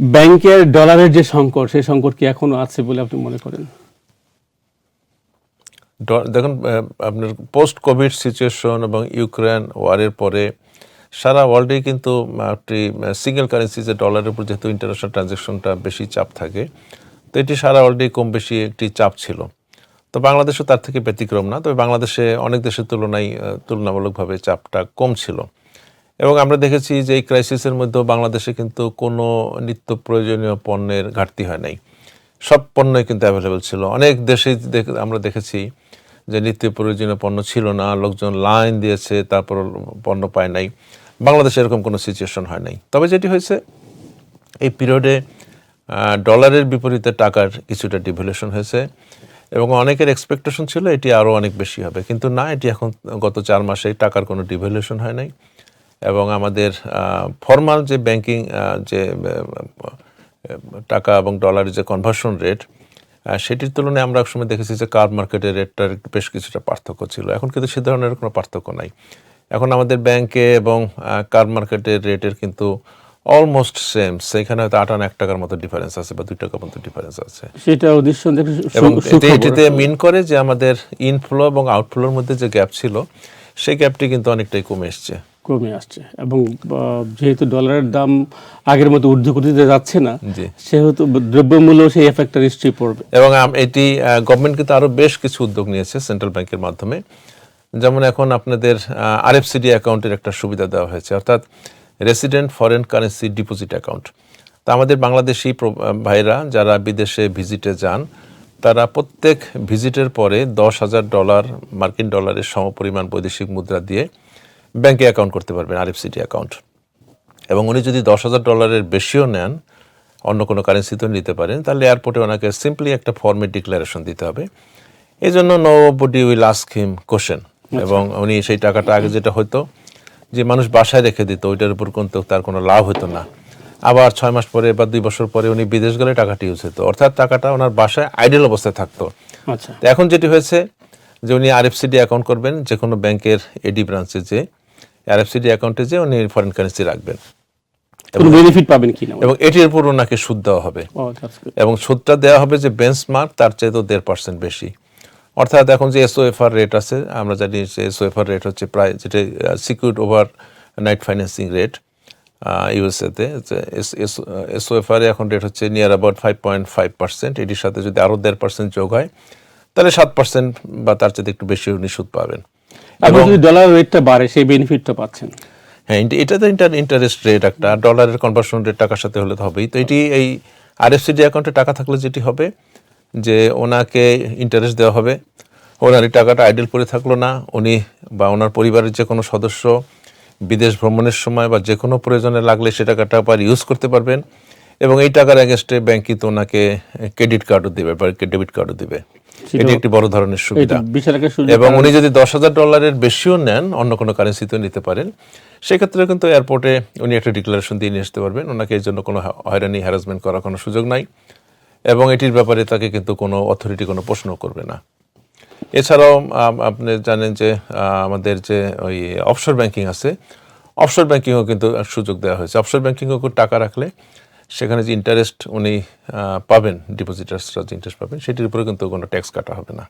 ব্যাংকের ডলারের যে সংকট, সেই সংকট কি এখনও আছে বলে আপনি মনে করেন? দেখুন আপনার পোস্ট কোভিড সিচুয়েশন এবং ইউক্রেন ওয়ারের পরে সারা ওয়ার্ল্ডেই কিন্তু একটি সিঙ্গেল কারেন্সি যে ডলারের উপর যেহেতু ইন্টারন্যাশনাল ট্রানজ্যাকশনটা বেশি চাপ থাকে, তো এটি সারা ওয়ার্ল্ডেই কম বেশি একটি চাপ ছিল। তো বাংলাদেশও তার থেকে ব্যতিক্রম না, তবে বাংলাদেশে অনেক দেশের তুলনায় তুলনামূলকভাবে চাপটা কম ছিল। এবং আমরা দেখেছি যে এই ক্রাইসিসের মধ্যেও বাংলাদেশে কিন্তু কোনো নিত্য প্রয়োজনীয় পণ্যের ঘাটতি হয় নাই। সব পণ্যই কিন্তু অ্যাভেলেবেল ছিল। অনেক দেশে আমরা দেখেছি যে নিত্য প্রয়োজনীয় পণ্য ছিল না, লোকজন লাইন দিয়েছে, তারপর পণ্য পায় নাই। বাংলাদেশে এরকম কোনো সিচুয়েশন হয় নাই। তবে যেটি হয়েছে, এই পিরিয়ডে ডলারের বিপরীতে টাকার কিছুটা ডিভ্যালুয়েশন হয়েছে এবং অনেকের এক্সপেকটেশন ছিল এটি আরও অনেক বেশি হবে। কিন্তু না, এটি এখন গত চার মাসে টাকার কোনো ডিভ্যালুয়েশন হয় নাই। এবং আমাদের ফর্মাল যে ব্যাংকিং যে টাকা এবং ডলারের যে কনভার্সন রেট সেটির তুলনায় আমরা একসময় দেখেছি যে কার মার্কেটের রেটটার একটু বেশ কিছুটা পার্থক্য ছিল। এখন কিন্তু সে ধরনের কোনো পার্থক্য নাই। এখন আমাদের ব্যাংকে এবং কার মার্কেটের রেটের কিন্তু অলমোস্ট সেম সেখানে হয়তো আটান্ন এক টাকার মতো ডিফারেন্স আছে বা দুই টাকার মতো ডিফারেন্স আছে। সেটা এবং এটিতে মিন করে যে আমাদের ইনফ্লো এবং আউটফ্লোর মধ্যে যে গ্যাপ ছিল সেই গ্যাপটি কিন্তু অনেকটাই কমে এসছে। কমে আসছে। এবং যেহেতু ডলারের দাম আগের মতো ঊর্ধ্বগতিতে যাচ্ছে না। সেহেতু দ্রব্যমূল্য সেই এফেক্টটা নিশ্চয়ই পড়বে। এবং এটি গভর্নমেন্ট কিন্তু আরও বেশ কিছু উদ্যোগ নিয়েছে সেন্ট্রাল ব্যাংকের মাধ্যমে। যেমন এখন আপনাদের আরএফসিডি অ্যাকাউন্টের একটা সুবিধা দেওয়া হয়েছে। অর্থাৎ resident foreign currency deposit account তা আমাদের বাংলাদেশি ভাইরা যারা বিদেশে ভিজিটে যান তারা প্রত্যেক ভিজিটের পরে দশ হাজার ডলার মার্কিন ডলারের সমপরিমাণ বৈদেশিক মুদ্রা দিয়ে ব্যাংকে অ্যাকাউন্ট করতে পারবেন আরএফসিডি অ্যাকাউন্ট। এবং উনি যদি দশ হাজার ডলারের বেশিও নেন অন্য কোনো কারেন্সিতেও নিতে পারেন তাহলে এয়ারপোর্টে ওনাকে সিম্পলি একটা ফর্মে ডিক্লারেশন দিতে হবে। এই জন্য nobody will ask him question এবং উনি সেই টাকাটা আগে যেটা হতো যে মানুষ বাসায় রেখে দিত ওইটার উপর কিন্তু তার কোনো লাভ হতো না। আবার ছয় মাস পরে বা দুই বছর পরে উনি বিদেশ গেলে টাকাটি ইউজ হতো। অর্থাৎ টাকাটা ওনার বাসায় আইডেল অবস্থায় থাকতো। আচ্ছা। এখন যেটি হয়েছে যে উনি আরএফসিডি অ্যাকাউন্ট করবেন যে কোনো ব্যাংকের এডি ব্রাঞ্চে যে আরএফসিডি অ্যাকাউন্টে যে উনি ফরেন কারেন্সি রাখবেন। কোনো বেনিফিট পাবেন কিনা এবং এটির উপর ওনাকে সুদ দেওয়া হবে। that's good. এবং সুদটা দেওয়া হবে যে বেঞ্চমার্ক তার চেয়ে তো দেড় পার্সেন্ট বেশি। অর্থাৎ এখন যে এসওএফআর রেট আছে আমরা জানি যে এসওএফআর রেট হচ্ছে প্রায় যেটা secured overnight financing rate ইউএসএতে এসওএফআর এখন রেট হচ্ছে near about five point five percent এটির সাথে যদি আরও দেড় পার্সেন্ট যোগ হয় তাহলে সাত পার্সেন্ট বা তার চাইতে একটু বেশি উনি সুদ পাবেন। আপনি যদি ডলার রেটটা বাড়ে সেই বেনিফিটটা পাচ্ছেন। হ্যাঁ এটা তো ইন্টার ইন্টারেস্ট রেট একটা। ডলারের কনভার্সন রেট টাকার সাথে হলে তো হবেই। তো এটি এই আরএফসিডি অ্যাকাউন্টে টাকা থাকলে যেটি হবে যে ওনাকে ইন্টারেস্ট দেওয়া হবে। ওনার এই টাকাটা আইডেল পড়ে থাকল না। উনি বা ওনার পরিবারের যে কোনো সদস্য বিদেশ ভ্রমণের সময় বা যে কোনো প্রয়োজনে লাগলে সে টাকাটা আবার ইউজ করতে পারবেন। এবং এই টাকার অ্যাগেস্টে ব্যাংক কিন্তু ওনাকে ক্রেডিট কার্ডও দিবে বা ডেবিট কার্ডও দিবে। এটি একটি বড় ধরনের সুবিধা। এবং উনি যদি দশ হাজার ডলারের বেশিও নেন অন্য কোনো কারেন্সিতেও নিতে পারেন সেক্ষেত্রে কিন্তু এয়ারপোর্টে উনি একটা ডিক্লারেশন দিয়ে নিয়ে আসতে পারবেন। ওনাকে এই জন্য কোনো হয়রানি হ্যারাসমেন্ট করার কোনো সুযোগ নাই। এবং এটির ব্যাপারে তাকে কিন্তু কোনো অথরিটি কোনো প্রশ্ন করবে না। এছাড়াও আপনি জানেন যে আমাদের যে ওই অফশোর ব্যাংকিং আছে অফশোর ব্যাংকিংও কিন্তু সুযোগ দেওয়া হয়েছে। অফশোর ব্যাংকিংও টাকা রাখলে সেখানে যে ইন্টারেস্ট উনি পাবেন ডিপোজিটার্সরা যে ইন্টারেস্ট পাবেন, সেটির উপরে কিন্তু কোনো ট্যাক্স কাটা হবে না।